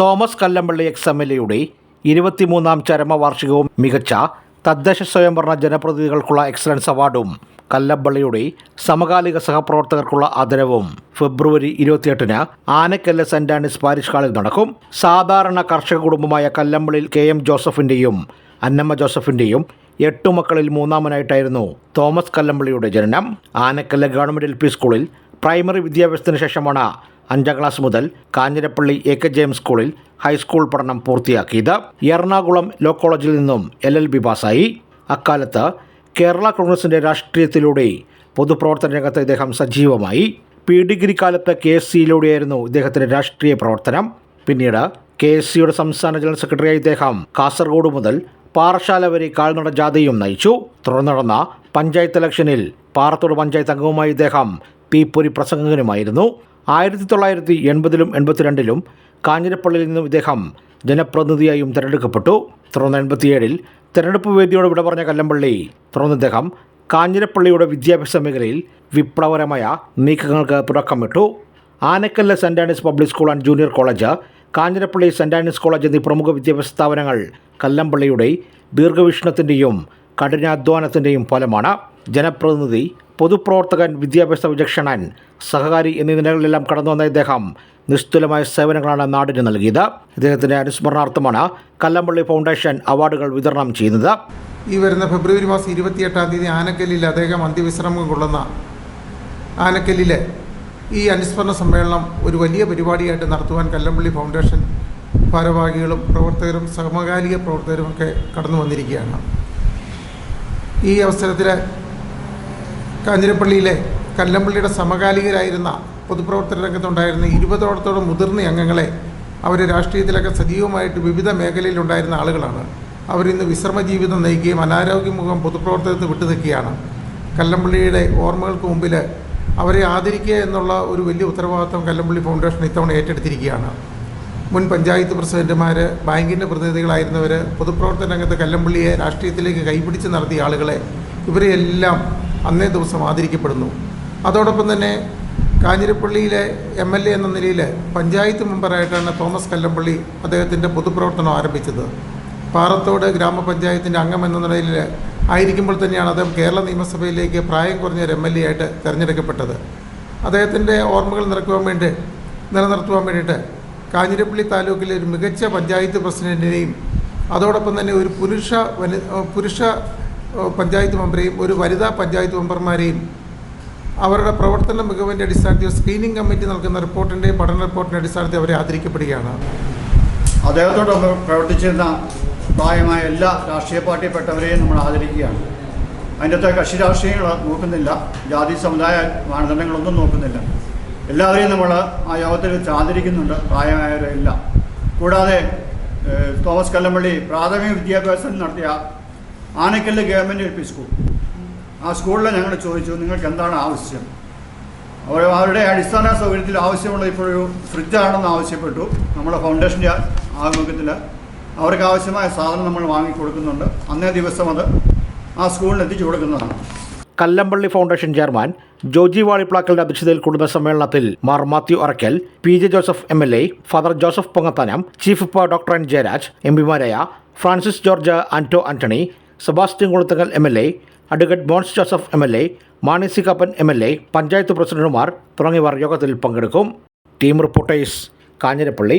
Thomas Kallampally ex M L എയുടെ ഇരുപത്തിമൂന്നാം ചരമവാർഷികവും മികച്ച തദ്ദേശ സ്വയംഭരണ ജനപ്രതിനിധികൾക്കുള്ള എക്സലൻസ് അവാർഡും കല്ലമ്പള്ളിയുടെ സമകാലിക സഹപ്രവർത്തകർക്കുള്ള ആദരവും ഫെബ്രുവരി ഇരുപത്തിയെട്ടിന് ആനക്കല്ല് സെന്റ് ആൻഡ്രീസ് പാരിഷ് ഹാളിൽ നടക്കും. സാധാരണ കർഷക കുടുംബമായ കല്ലമ്പള്ളിയിൽ കെ എം ജോസഫിന്റെയും അന്നമ്മ ജോസഫിന്റെയും എട്ടു മക്കളിൽ മൂന്നാമനായിട്ടായിരുന്നു തോമസ് കല്ലമ്പള്ളിയുടെ ജനനം. ആനക്കല്ല് ഗവൺമെന്റ് എൽ പി സ്കൂളിൽ പ്രൈമറി വിദ്യാഭ്യാസത്തിന് ശേഷമാണ് അഞ്ചാം ക്ലാസ് മുതൽ കാഞ്ഞിരപ്പള്ളി എ കെ ജെയിംസ് സ്കൂളിൽ ഹൈസ്കൂൾ പഠനം പൂർത്തിയാക്കിയത്. എറണാകുളം ലോ കോളേജിൽ നിന്നും എൽ എൽ ബി പാസ്സായി. അക്കാലത്ത് കേരള കോൺഗ്രസിന്റെ രാഷ്ട്രീയത്തിലൂടെ പൊതുപ്രവർത്തന രംഗത്ത് ഇദ്ദേഹം സജീവമായി. പി ഡിഗ്രി കാലത്ത് കെ എസ് സിയിലൂടെയായിരുന്നു ഇദ്ദേഹത്തിന്റെ രാഷ്ട്രീയ പ്രവർത്തനം. പിന്നീട് കെ എസ് സിയുടെ സംസ്ഥാന ജനറൽ സെക്രട്ടറിയായി ഇദ്ദേഹം കാസർഗോഡ് മുതൽ പാറശാല വരെ കാൽനട ജാഥയും നയിച്ചു. തുടർന്ന് നടന്ന പഞ്ചായത്ത് ഇലക്ഷനിൽ പാറത്തോട് പഞ്ചായത്ത് അംഗവുമായി ഇദ്ദേഹം പീപ്പൊരി പ്രസംഗകനുമായിരുന്നു ആയിരത്തി തൊള്ളായിരത്തി എൺപതിലും എൺപത്തിരണ്ടിലും കാഞ്ഞിരപ്പള്ളിയിൽ നിന്നും ഇദ്ദേഹം ജനപ്രതിനിധിയായും തിരഞ്ഞെടുക്കപ്പെട്ടു. തുടർന്ന് എൺപത്തിയേഴിൽ തിരഞ്ഞെടുപ്പ് വേദിയോട് വിട പറഞ്ഞ കല്ലമ്പള്ളി തുടർന്ന് ഇദ്ദേഹം കാഞ്ഞിരപ്പള്ളിയുടെ വിദ്യാഭ്യാസ മേഖലയിൽ വിപ്ലവകരമായ നീക്കങ്ങൾക്ക് തുടക്കമിട്ടു. Anakkal saint Andrews public school and junior college Kanjirappally saint Andrews college എന്നീ പ്രമുഖ വിദ്യാഭ്യാസ സ്ഥാപനങ്ങൾ കല്ലമ്പള്ളിയുടെ ദീർഘവീക്ഷണത്തിന്റെയും കഠിനാധ്വാനത്തിന്റെയും ഫലമാണ്. ജനപ്രതിനിധി പൊതുപ്രവർത്തകൻ വിദ്യാഭ്യാസ വിചക്ഷണൻ സഹകാരി എന്നീ നിലകളിലെല്ലാം കടന്നു വന്ന ഇദ്ദേഹം നിസ്തുലമായ സേവനങ്ങളാണ് നാടിന് നൽകിയത്. ഇദ്ദേഹത്തിന്റെ അനുസ്മരണാർത്ഥമാണ് കല്ലമ്പള്ളി ഫൗണ്ടേഷൻ അവാർഡുകൾ വിതരണം ചെയ്യുന്നത് ഈ വരുന്ന ഫെബ്രുവരി മാസം ഇരുപത്തിയെട്ടാം തീയതി ആനക്കല്ലിൽ അദ്ദേഹം അന്ത്യവിശ്രമം കൊള്ളുന്ന ആനക്കല്ലിലെ ഈ അനുസ്മരണ സമ്മേളനം ഒരു വലിയ പരിപാടിയായിട്ട് നടത്തുവാൻ കല്ലമ്പള്ളി ഫൗണ്ടേഷൻ ഭാരവാഹികളും പ്രവർത്തകരും സമകാലിക പ്രവർത്തകരുമൊക്കെ കടന്നു വന്നിരിക്കുകയാണ്. ഈ അവസരത്തിൽ കാഞ്ഞിരപ്പള്ളിയിലെ കല്ലമ്പള്ളിയുടെ സമകാലികരായിരുന്ന പൊതുപ്രവർത്തന രംഗത്തുണ്ടായിരുന്ന ഇരുപതോടത്തോളം മുതിർന്ന അംഗങ്ങളെ അവർ രാഷ്ട്രീയത്തിലൊക്കെ സജീവമായിട്ട് വിവിധ മേഖലയിലുണ്ടായിരുന്ന ആളുകളാണ്. അവരിന്ന് വിശ്രമ ജീവിതം നയിക്കുകയും അനാരോഗ്യമുഖം പൊതുപ്രവർത്തനത്തിൽ വിട്ടുനിൽക്കുകയാണ്. കല്ലമ്പള്ളിയുടെ ഓർമ്മകൾക്ക് മുമ്പിൽ അവരെ ആദരിക്കുക എന്നുള്ള ഒരു വലിയ ഉത്തരവാദിത്വം കല്ലമ്പള്ളി ഫൗണ്ടേഷൻ ഇത്തവണ ഏറ്റെടുത്തിരിക്കുകയാണ്. മുൻ പഞ്ചായത്ത് പ്രസിഡന്റുമാർ ബാങ്കിന്റെ പ്രതിനിധികളായിരുന്നവർ പൊതുപ്രവർത്തന രംഗത്ത് കല്ലമ്പള്ളിയെ രാഷ്ട്രീയത്തിലേക്ക് കൈപിടിച്ച് നടത്തിയ ആളുകളെ ഇവരെയെല്ലാം അന്നേ ദിവസം ആദരിക്കപ്പെടുന്നു. അതോടൊപ്പം തന്നെ കാഞ്ഞിരപ്പള്ളിയിലെ എം എൽ എ എന്ന നിലയിൽ പഞ്ചായത്ത് മെമ്പറായിട്ടാണ് തോമസ് കല്ലമ്പള്ളി അദ്ദേഹത്തിന്റെ പൊതുപ്രവർത്തനം ആരംഭിച്ചത്. പാറത്തോട് ഗ്രാമപഞ്ചായത്തിന്റെ അംഗം എന്ന നിലയിൽ ആയിരിക്കുമ്പോൾ തന്നെയാണ് അദ്ദേഹം കേരള നിയമസഭയിലേക്ക് പ്രായം കുറഞ്ഞ ഒരു എം എൽ എ ആയിട്ട് തിരഞ്ഞെടുക്കപ്പെട്ടത്. അദ്ദേഹത്തിന്റെ ഓർമ്മകൾ നിറക്കുവാൻ വേണ്ടി നിലനിർത്തുവാൻ വേണ്ടിയിട്ട് കാഞ്ഞിരപ്പള്ളി താലൂക്കിലെ ഒരു മികച്ച പഞ്ചായത്ത് പ്രസിഡന്റിനെയും അതോടൊപ്പം തന്നെ ഒരു പുരുഷ പുരുഷ പഞ്ചായത്ത് മെമ്പറെയും ഒരു വനിതാ പഞ്ചായത്ത് മെമ്പർമാരെയും അവരുടെ പ്രവർത്തന മികവിന്റെ അടിസ്ഥാനത്തിൽ സ്ക്രീനിംഗ് കമ്മിറ്റി നൽകുന്ന റിപ്പോർട്ടിന്റെയും പഠന റിപ്പോർട്ടിന്റെ അടിസ്ഥാനത്തിൽ അവരെ ആദരിക്കപ്പെടുകയാണ്. അദ്ദേഹത്തോടൊപ്പം പ്രവർത്തിച്ചിരുന്ന പ്രായമായ എല്ലാ രാഷ്ട്രീയ പാർട്ടിയിൽപ്പെട്ടവരെയും നമ്മൾ ആദരിക്കുകയാണ്. അതിന്റെ കക്ഷി രാഷ്ട്രീയങ്ങൾ നോക്കുന്നില്ല ജാതി സമുദായ മാനദണ്ഡങ്ങളൊന്നും നോക്കുന്നില്ല. എല്ലാവരെയും നമ്മൾ ആ യോഗത്തിൽ വെച്ച് ആദരിക്കുന്നുണ്ട് പ്രായമായവരെല്ലാം. കൂടാതെ തോമസ് കല്ലമ്പള്ളി പ്രാഥമിക വിദ്യാഭ്യാസം നടത്തിയ Anakkal government L P school ആ സ്കൂളിൽ ഞങ്ങൾ ചോദിച്ചു നിങ്ങൾക്ക് എന്താണ് ആവശ്യം അവരുടെ അടിസ്ഥാന സൗകര്യത്തിൽ ആവശ്യമുള്ള ഇപ്പോഴൊരു ഫ്രിഡ്ജാണെന്ന് ആവശ്യപ്പെട്ടു. നമ്മുടെ ഫൗണ്ടേഷന്റെ ആഭിമുഖ്യത്തിൽ അവർക്ക് ആവശ്യമായ സാധനം നമ്മൾ വാങ്ങിക്കൊടുക്കുന്നുണ്ട്. അന്നേ ദിവസം അത് ആ സ്കൂളിൽ എത്തിച്ചു കൊടുക്കുന്നതാണ്. കല്ലമ്പള്ളി ഫൗണ്ടേഷൻ ചെയർമാൻ ജോജി വാളിപ്ലാക്കലിന്റെ അധ്യക്ഷതയിൽ കുടുംബസമ്മേളനത്തിൽ Mar Mathew Arackal P J Joseph M L A father Joseph Pongathanam chief whip doctor N Jayaraj M പിമാരായ Francis George Anto Antony Sebastian Kulathungal M L A advocate Mons Joseph M L A Mani C Kappan M L A panchayat പ്രസിഡന്റുമാർ തുടങ്ങിയവർ യോഗത്തിൽ പങ്കെടുക്കും. Team reporters Kanjirappally.